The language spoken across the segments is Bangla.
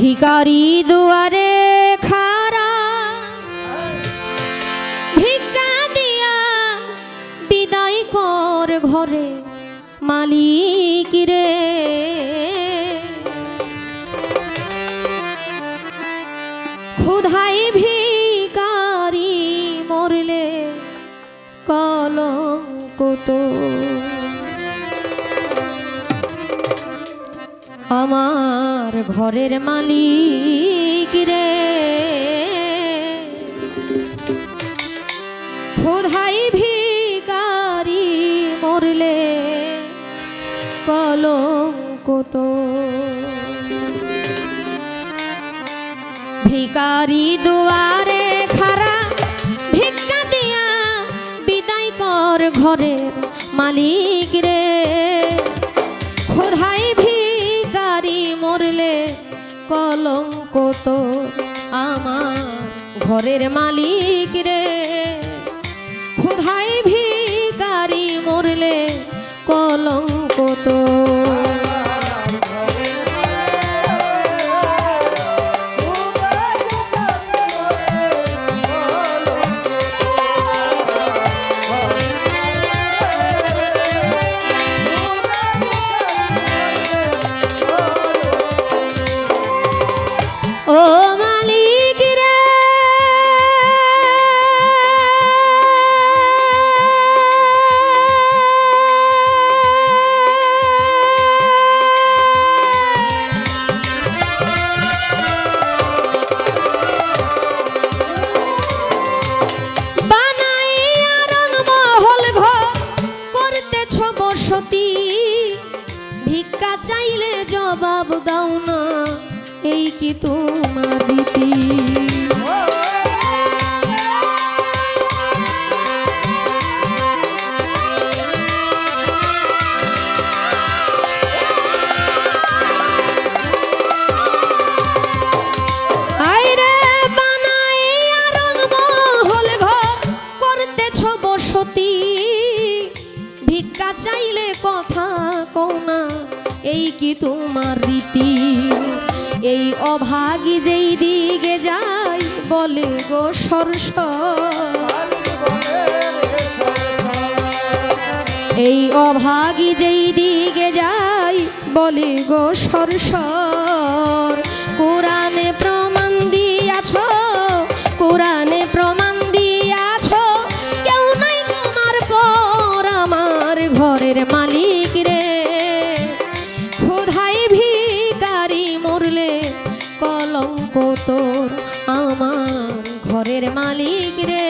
ভিকারি দুয়ারে খারা। ভিক্ষা দিয়া বিদায় কর ঘরে মালিক রে। ক্ষুধাই ভিকারি মরলে কলঙ্ক আমার ঘরের মালিক রে। ক্ষুধাই ভিকারি মরলে কলঙ্ক তো। ভিকারি দুয়ারে খারা ভিক্ষা দিয়া বিদায় কর ঘরের মালিক রে। খোধাই কলঙ্ক তো আমার ঘরের মালিক রে। খোধাই ভিকারি দাও না এই কি তোমার রীতি? এই কি তোমার রীতি? এই অভাগী যেই দিকে যাই বলে গো সরস এই অভাগী যেই দিকে যাই বলে গো সরসর কোরআনে প্রমাণ দিয়াছ, কোরআনে কলঙ্ক তোর। আমার ঘরের মালিক রে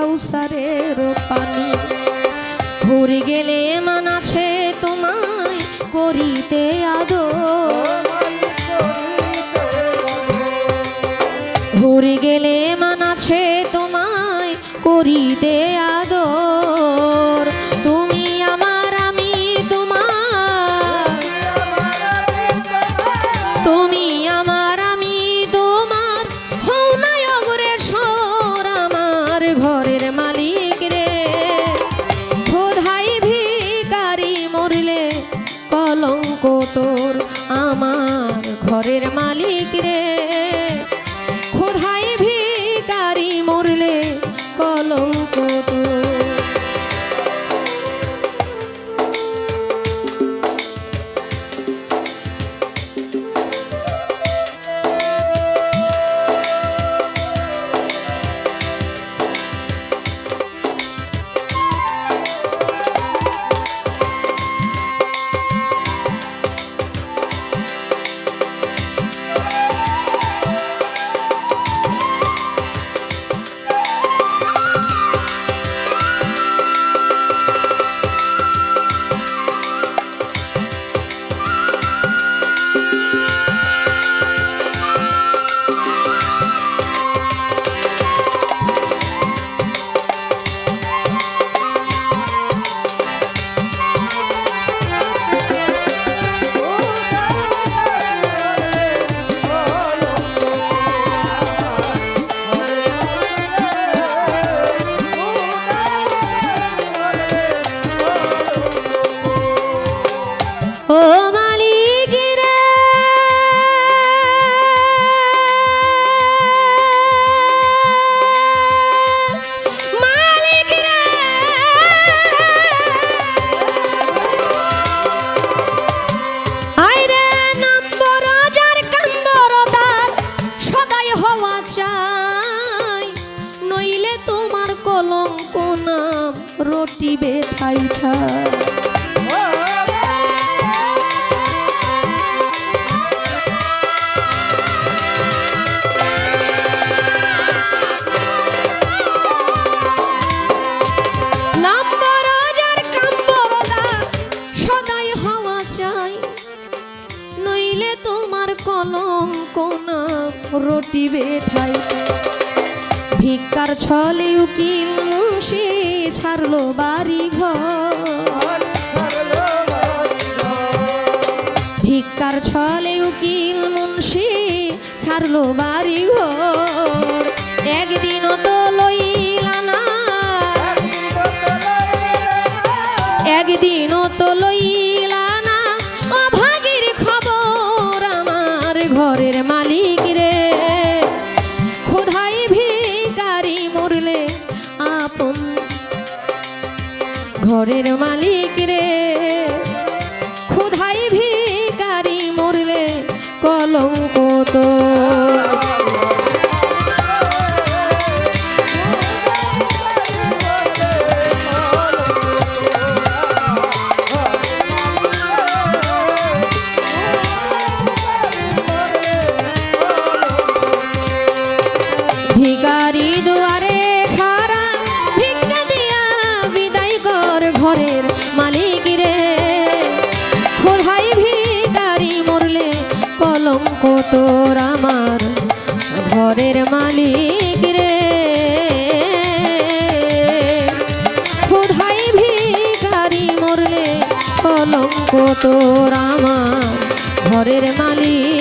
কাউসারের পানি। ঘুরে গেলে মানাছে তোমায় করিতে আদো ঘুরে গেলে মান আছে তোমায় করিতে আদর তোর আমার ঘরের মালিক রে। চাই নইলে তোমার কলঙ্ক নাম রটিবে ঠাই ছাই ভিক্ষার ছলে উকিল মুন্সি ছাড়লো বাড়ি ঘর ভিক্ষার ছলে উকিল মুন্সি ছাড়লো বাড়ি ঘর একদিনও তো লইলা না। একদিনও তো লইলা ঘরের মালিক রে খোধাই কলঙ্ক তোর আমার ঘরের মালিক রে? ক্ষুধাই ভিকারি মরলে কলঙ্ক তোর আমার ঘরের মালিক